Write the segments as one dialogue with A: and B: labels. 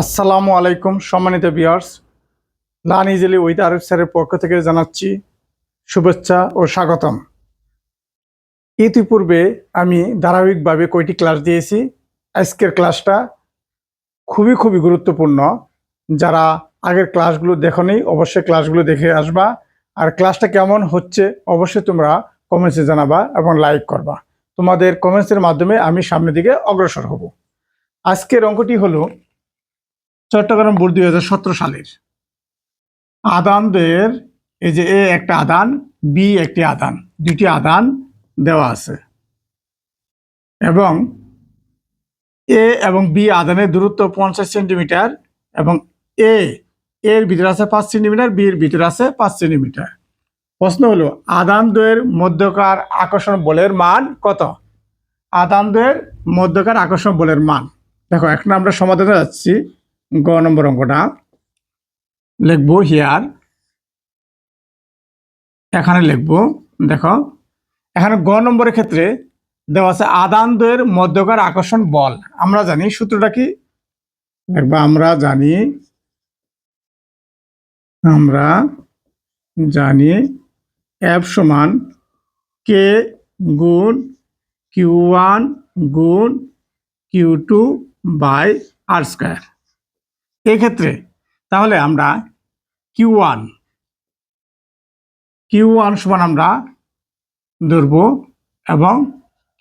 A: আসসালামু আলাইকুম, সম্মানিত bears learn easily with Arif স্যারের পক্ষ থেকে জানাচ্ছি শুভেচ্ছা ও স্বাগতম। ইতিপূর্বে আমি ধারাবাহিকভাবে কয়টি ক্লাস দিয়েছি। আজকের ক্লাসটা খুবই খুবই গুরুত্বপূর্ণ। যারা আগের ক্লাসগুলো দেখনি, অবশ্যই ক্লাসগুলো দেখে আসবা। আর ক্লাসটা কেমন হচ্ছে, অবশ্যই তোমরা কমেন্টসে জানাবা এবং লাইক করবা। তোমাদের কমেন্টসের মাধ্যমে আমি সামনের দিকে অগ্রসর হব। আজকের অঙ্কটি হলো চট্টগ্রাম বোর্ড দুই হাজার সতেরো সালের। আদানদের, এই যে এ একটা আদান, বি একটি আদান দুটি আদান দেওয়া আছে। এবং এ এবং বি আদানের দূরত্ব পঞ্চাশ সেন্টিমিটার এবং এ, এর ভিতরে আছে পাঁচ সেন্টিমিটার, বি এর ভিতরে আছে পাঁচ সেন্টিমিটার। প্রশ্ন হলো আদানদ্বয়ের মধ্যকার আকর্ষণ বলের মান কত? আদান আদানদ্বয়ের মধ্যকার আকর্ষণ বলের মান। দেখো, এখন আমরা সমাধানে যাচ্ছি। গ নম্বর অঙ্কটা লিখব হিয়ার এখানে লিখব, দেখো, এখানে গ নম্বরের ক্ষেত্রে দেওয়া আছে আদান দ্বয়ের মধ্যকার আকর্ষণ বল। আমরা জানি, সূত্রটা কি? দেখবা, আমরা জানি আমরা জানি এফ সমান কে গুণ কিউ ওয়ান গুণ Q two by R square এক্ষেত্রে তাহলে আমরা কিউ ওয়ান কিউ ওয়ান সমান আমরা ধরব এবং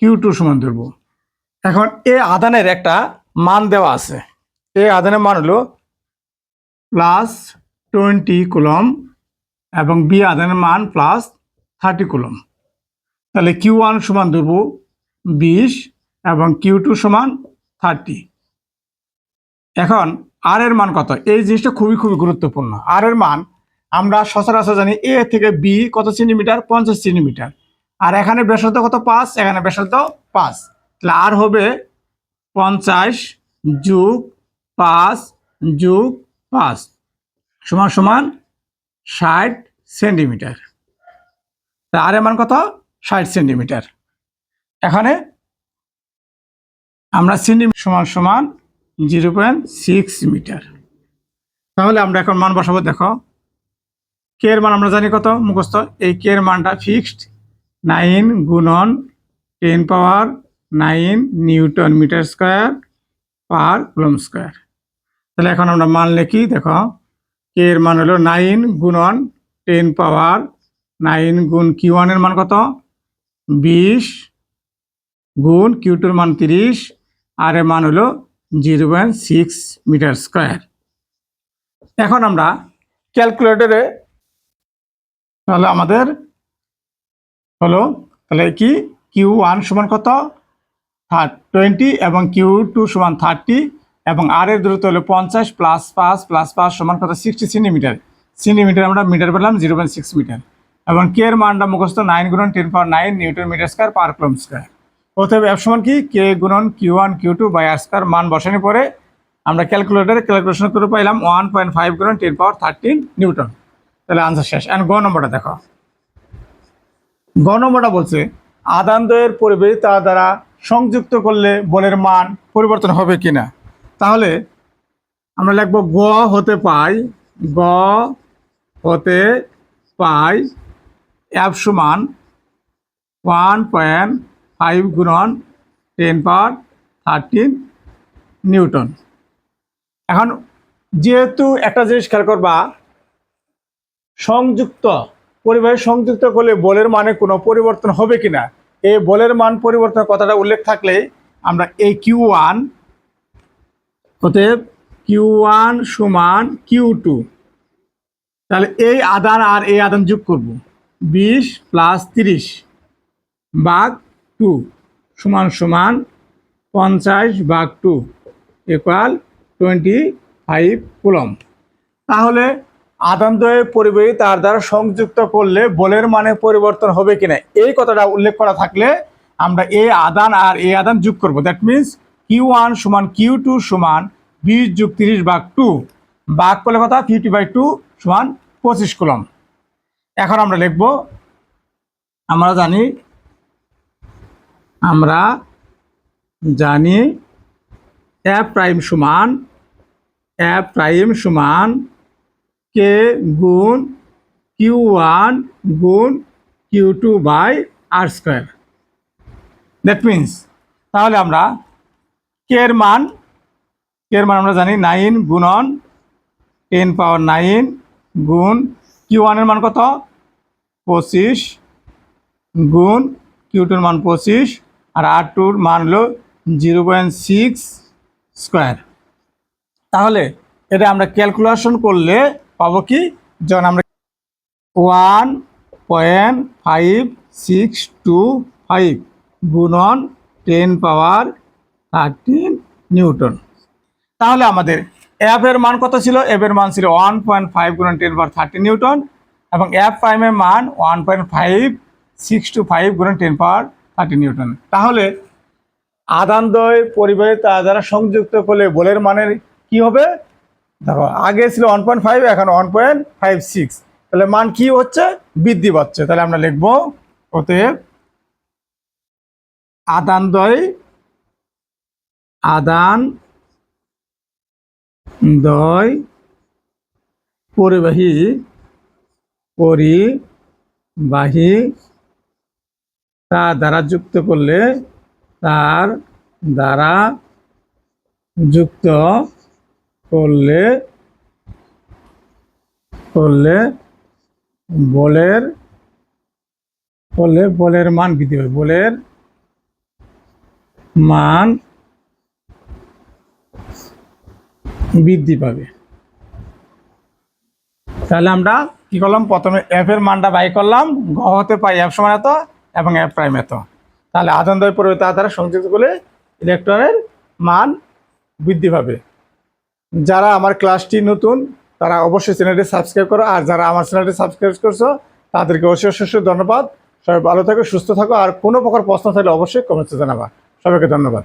A: কিউ টু সমান ধরব। এখন এ আদানের একটা মান দেওয়া আছে। এ আদানের মান হলো প্লাস টোয়েন্টি কুলম এবং বি আদানের মান প্লাস থার্টি কুলম। তাহলে কিউ ওয়ান সমান ধরব বিশ এবং কিউ টু সমান থার্টি এখন আর এর মান কত? এই জিনিসটা খুবই খুবই গুরুত্বপূর্ণ। আর এর মান আমরা সচরাচর জানি এ থেকে বি কত সেন্টিমিটার পঞ্চাশ সেন্টিমিটার আর এখানে ব্যাসার্ধ কত? পাঁচ। এখানে ব্যাসার্ধ পাঁচ। তাহলে আর হবে পঞ্চাশ যুগ পাঁচ যুগ পাঁচ সমান সমান ষাট সেন্টিমিটার তা আর এর মান কত? ষাট সেন্টিমিটার এখানে আমরা সেন্টিমিটার সমান সমান জিরো পয়েন্ট সিক্স মিটার। তাহলে আমরা এখন মান বসাবো, দেখো। কে এর মান আমরা জানি কত? মুখস্থ। এই কে এর মানটা ফিক্সড নাইন গুণন ten power nine newton metre square per coulomb square. তাহলে এখন আমরা মান লিখি, দেখো। কে এর মান হলো নাইন গুণন টেন পাওয়ার নাইন গুণ কিউ ওয়ানের মান কত? বিশ গুণ কিউ টুর মান তিরিশ। আর এর মান হলো zero point six metre square. এখন আমরা ক্যালকুলেটরে তাহলে আমাদের হলো তাহলে কি? কিউ ওয়ান সমান কত? টোয়েন্টি এবং কিউ টু সমান থার্টি এবং আর এর দূরত্ব হলো পঞ্চাশ প্লাস পাঁচ প্লাস পাঁচ সমান কত? Sixty centimetre. সেন্টিমিটার আমরা মিটার পেলাম জিরো পয়েন্ট সিক্স মিটার। এবং কে এর মানটা মুখস্থ? নাইন গুণন ten power nine newton metre square per coulomb square. অতএব এফ সমান কি? কে গুণন Q one Q two by R square মান বসানোর পরে আমরা ক্যালকুলেটারে ক্যালকুলেশন করে পাইলাম ওয়ান পয়েন্ট ফাইভ গুণন টেন পাওয়ার থার্টিন নিউটন। তাহলে আনসার শেষ। অ্যান্ড গ নম্বরটা দেখো। গ নম্বরটা বলছে, আদান দয়ের পরিবেশ তার দ্বারা সংযুক্ত করলে বলের মান পরিবর্তন হবে কি না তাহলে আমরা লিখব গ হতে পাই, গ হতে পাই অ্যাপ সমান ওয়ান পয়েন্ট ফাইভ গুণন টেন পাওয়ার থার্টিন নিউটন। এখন যেহেতু একটা জিনিস খেয়াল করবা, সংযুক্ত পরিবাহের সংযুক্ত করলে বলের মানে কোনো পরিবর্তন হবে কিনা? এই বলের মান পরিবর্তনের কথাটা উল্লেখ থাকলে আমরা এই কিউ ওয়ান অতএব কিউ ওয়ান সমান কিউ টু। তাহলে এই আদান আর এই আদান যোগ করব। বিশ প্লাস তিরিশ বাঘ টু সমান সমান পঞ্চাশ বাঘ two equal twenty five coulomb তাহলে আদানদ্বয়ে পরিবাহী তার দ্বারা সংযুক্ত করলে বলের মানে পরিবর্তন হবে কিনা এই কথাটা উল্লেখ করা থাকলে আমরা এ আদান আর এ আদান যোগ করব। দ্যাট মিনস কিউ ওয়ান সমান কিউ টু সমান বিশ যুগ তিরিশ বাঘ টু। বাঘ করলে কথা ফিফটি বাই টু সমান পঁচিশ কুলম এখন আমরা লিখব, আমরা জানি আমরা জানি এফ প্রাইম সমান এফ প্রাইম সমান কে গুণ কিউ ওয়ান গুণ Q two by R square that means তাহলে আমরা কে এর মান কে এর মান আমরা জানি নাইন গুণন টেন পাওয়ার নাইন গুণ কিউ ওয়ানের মান কত? পঁচিশ গুণ কিউ টুর মান পঁচিশ আর আর টুর মান হলো জিরো পয়েন্ট সিক্স স্কোয়ার তাহলে এটা আমরা ক্যালকুলেশন করলে পাবো কি? যখন আমরা one point five six two five গুণন টেন পাওয়ার থার্টিন নিউটন তাহলে আমাদের এর মান কত ছিল? এর মান ছিল ওয়ান পয়েন্ট ফাইভ গুণন টেন পাওয়ার থার্টিন নিউটন এবং এফ প্রাইমের মান one point five six two five গুণন টেন পাওয়ার থার্টিন নিউটন। তাহলে আদানদ্বয় পরিবাহী তার দ্বারা সংযুক্ত করলে বলের মানের কি হবে? দেখো, আগে ছিল ওয়ান পয়েন্ট ফাইভ এখন ওয়ান পয়েন্ট ফাইভ সিক্স তাহলে মান কি হচ্ছে? বৃদ্ধি পাচ্ছে। তাহলে আমরা লিখব অতএব আদানদ্বয় আদান দয় পরিবাহী পরিবাহী তার দ্বারা যুক্ত করলে তার দ্বারা যুক্ত করলে করলে বলের করলে বলের মান বৃদ্ধি পাবে। বলের মান বৃদ্ধি পাবে। তাহলে আমরা কি করলাম? প্রথমে এফ এর মানটা বাই করলাম। গ হতে পাই এফ সমান এত। এবং প্রাইম এত তাহলে আধান দ্বয় পরিবর্তে দ্বারা সংযুক্ত করলে ইলেকট্রনের মান বৃদ্ধি পাবে। যারা আমার ক্লাসটি নতুন, তারা অবশ্যই চ্যানেলটি সাবস্ক্রাইব করো। আর যারা আমার চ্যানেলটি সাবস্ক্রাইব করছ, তাদেরকে অবশ্যই অবশ্যই ধন্যবাদ। সবাই ভালো থাকো, সুস্থ থাকো। আর কোনো প্রকার প্রশ্ন থাকলে অবশ্যই কমেন্টে জানাবা। সবাইকে ধন্যবাদ।